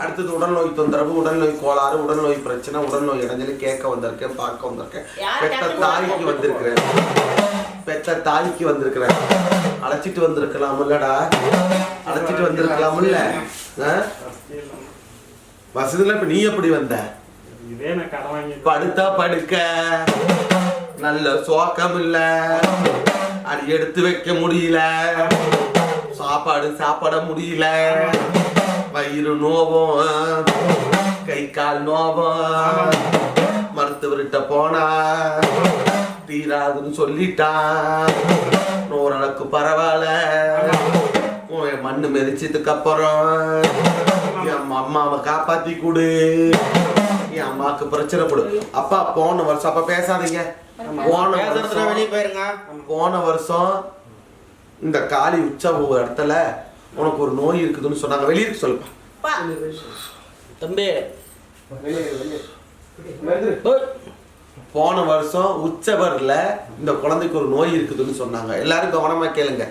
அடுத்தது உடல்நோய் தொந்தரவு உடல்நோய் கோளாறு உடல்நோய் பிரச்சனை உடல்நோய் இடைஞ்சலு கேட்க வந்திருக்கேன் பார்க்க வந்திருக்கேன். பெத்த கேட்க தாய்க்கு வந்திருக்கிறேன். பெத்த தாய்க்கு வந்திருக்கிறேன். அழைச்சிட்டு வந்திருக்கலாம்லடா அழைச்சிட்டு வந்திருக்கலாம்ல ஆ? வசதியில இப்ப நீ எப்படி வந்த? படுத்தா படுக்க. நல்ல சோக்கம் இல்ல அது எடுத்து வைக்க முடியல. சாப்பாடு சாப்பிட முடியல. வயிறு நோவும் கை கால் நோவும் மருத்துவர்கிட்ட போனா தீராதுன்னு சொல்லிட்டா ஓரளவுக்கு பரவாயில்ல மண்ணு மெதிச்சதுக்கு அப்புறம் என் அம்மாவை காப்பாத்தி கொடு என் அம்மாவுக்கு பிரச்சனை கொடு அப்பா போன வருஷம் அப்பா பேசாதீங்க போன வருஷம் போன வருஷம் இந்த காளி உச்ச ஒரு இடத்துல உனக்கு ஒரு நோய் இருக்குதுன்னு சொன்னாங்க வெளியே இருக்க சொல்லுப்பா. தம்பி. போன வருஷம் உச்சவரில் இந்த குழந்தைக்கு ஒரு நோய் இருக்குதுன்னு சொன்னாங்க எல்லாரும் கவனமா கேளுங்க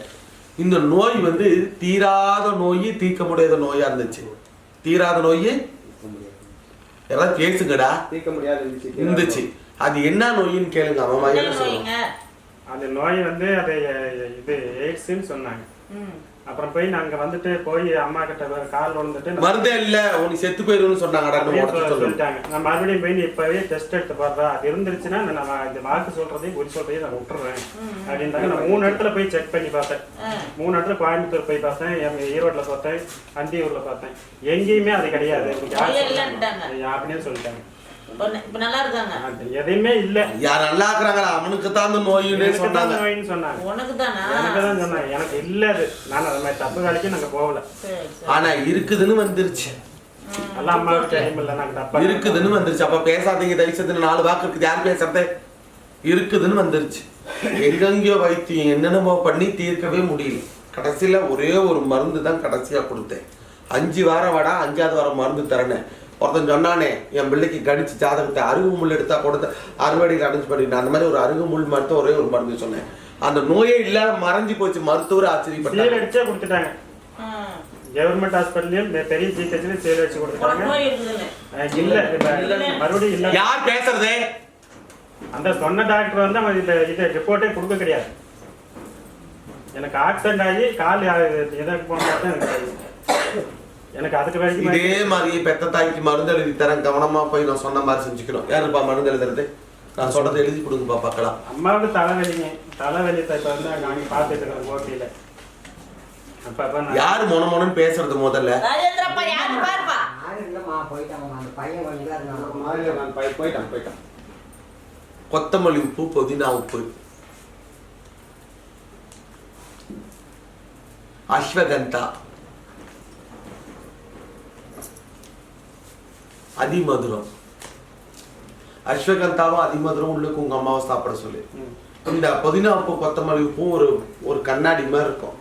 இந்த நோய் வந்து தீராத நோய் தீர்க்க முடியாத நோயா இருந்துச்சு தீராத நோய் எல்லாம் பேசுங்கடா தீர்க்க முடியாது இருந்துச்சு. இருந்துச்சு அது என்ன நோயின்னு கேளுங்க அவன்? அந்த நோய் வந்து அது இது எய்ட்ஸ்ன்னு சொன்னாங்க. அப்புறம் போய் நாங்க வந்துட்டு போய் அம்மா கிட்ட வேற கால் விழுந்துட்டு நான் மருந்தே இல்ல உனக்கு செத்து போயிருன்னு சொல்லு சொல்லிட்டாங்க. நான் மறுபடியும் போய் நீ இப்பவே டெஸ்ட் எடுத்து பாடுறா அது இருந்துருச்சுன்னா நான் நம்ம இந்த வாக்கு சொல்றதையும் குறி சொல்றதையும் நான் விட்டுறேன். அப்படின்றாங்க. நான் மூணு இடத்துல போய் செக் பண்ணி பார்த்தேன். மூணு இடத்துல கோயம்புத்தூர் போய் பார்த்தேன். ஈரோட்ல பார்த்தேன். அந்தியூர்ல பார்த்தேன். எங்கேயுமே அது கிடையாது. சொன்னாங்க? அப்படின்னு சொல்லிட்டாங்க. இப்ப நல்லா இருக்காங்க எதையுமே இல்ல. யார் நல்லா இருக்கிறாங்களா அவனுக்கு தான் அந்த நோயின்னு சொன்னாங்க. நோயின்னு சொன்னாங்க. உனக்கு தானா? எனக்கு தான் சொன்னாங்க. எனக்கு இல்ல அது. நான் அது மாதிரி தப்பு வேலைக்கு நாங்க போகல. ஆனா இருக்குதுன்னு வந்துருச்சு. இருக்குதுன்னு வந்துருச்சு. அப்ப பேசாதீங்க தயவுசெய்து நாலு வாக்கு இருக்குது. யார் பேசுறது? இருக்குதுன்னு வந்துருச்சு. எங்கெங்கயோ வைத்தியம் என்னென்னமோ பண்ணி தீர்க்கவே முடியல. கடைசியில ஒரே ஒரு மருந்து தான் கடைசியா கொடுத்தேன். அஞ்சு வாரம் வாடா அஞ்சாவது வாரம் மருந்து தரேன்னு. ஒருத்தன் சொன்னானே என் பிள்ளைக்கு கடிச்சு ஜாதகத்தை அருகு முள் எடுத்தா கொடுத்த அறுவடையில் அடைஞ்சு பண்ணிட்டேன் அந்த மாதிரி ஒரு அருகு முள் மருத்துவம் ஒரே ஒரு மருந்து சொன்னேன். அந்த நோயே இல்லாத மறைஞ்சு போச்சு. மருத்துவர் ஆச்சரியப்பட்டாங்க. அடிச்சே கொடுத்துட்டாங்க. கவர்மெண்ட் ஹாஸ்பிட்டல்லயும் பெரிய ஜிஹெச்லயும் சீல் உனக்கு கொடுத்துட்டாங்க இல்ல. மறுபடியும் இல்ல. யார் பேசுறதே? அந்த சொன்ன டாக்டர் வந்து அவன் இதை இதை ரிப்போர்ட்டே கொடுக்க கிடையாது. எனக்கு ஆக்சிடென்ட் ஆகி கால் இதை போன எனக்கு. எனக்கு அதுக்கு இதே மாதிரி பெத்த தாய்க்கு மருந்து எழுதி தரேன் கவனமா போய் நான் சொன்ன மாதிரி செஞ்சுக்கணும். யாருப்பா மருந்து எழுதுறது? நான் சொல்றதை எழுதி கொடுங்கப்பா பார்க்கலாம். அம்மாவுக்கு தலைவலிங்க. தலைவலி இப்ப வந்து நாங்க பார்த்துட்டு இருக்கோம் ஓட்டியில யாரு மொன மொனன்னு பேசுறது முதல்ல? கொத்தமல்லி உப்பு புதினா உப்பு. அஸ்வகந்தா. அதிமதுரம். அஸ்வகந்தாவும் அதிமதுரம் உள்ளுக்கு உங்க அம்மாவை சாப்பிட சொல்லு. இந்த புதினா உப்பு கொத்தமல்லி உப்பும் ஒரு ஒரு கண்ணாடி மாதிரி இருக்கும்.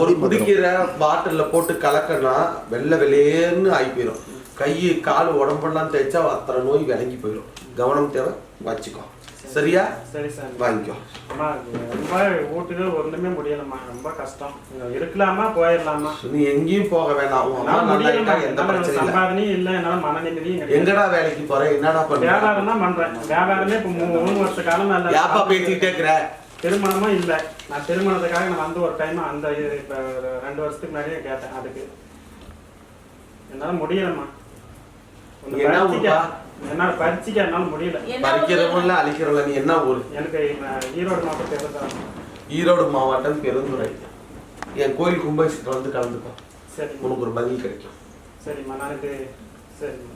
ஒரு குடிக்கிற பாட்டில்ல போட்டு கலக்கனா வெள்ளை வெளியேன்னு ஆகி போயிடும் கை கால் உடம்பெல்லாம் தேய்ச்சா அத்தனை நோய் விளங்கி போயிடும் கவனம் தேவை வச்சுக்கோ. சரியா? சரி சார். வாங்கிக்கோ. அம்மா ரொம்ப வீட்டுக்கு ஒண்ணுமே முடியலம்மா. ரொம்ப கஷ்டம். இருக்கலாமா? போயிடலாமா? நீ எங்கேயும் போக இருக்கா, எந்த பிரச்சனையும் இல்லை. சம்பாதனையும் இல்ல. என்னால மன நிம்மதியும் எங்கடா வேலைக்கு போற? என்னடா பண்ற வியாபாரம் தான் பண்றேன். வியாபாரமே இப்ப மூணு வருஷ காலமா இல்ல யாப்பா பேசிக்கிட்டே இருக்கிற? திருமணமும் இல்ல. நான் திருமணத்துக்காக நான் வந்து ஒரு டைம் அந்த இப்ப ரெண்டு வருஷத்துக்கு முன்னாடியே கேட்டேன். அதுக்கு. என்னால முடியலம்மா. என்ன? என்னால பறிச்சிக்க என்னால முடியல. பறிக்கிறவங்க இல்ல அழிக்கிறவங்க நீ என்ன ஊர்? எனக்கு நான் ஈரோடு மாவட்டத்தில் இருந்தான் ஈரோடு மாவட்டம் பெருந்துறை. என் கோயில் கும்பாபிஷேகத்தில் வந்து கலந்துக்கோ. சரி உனக்கு ஒரு பதில் கிடைக்கும். சரிம்மா நாளைக்கு சரிம்மா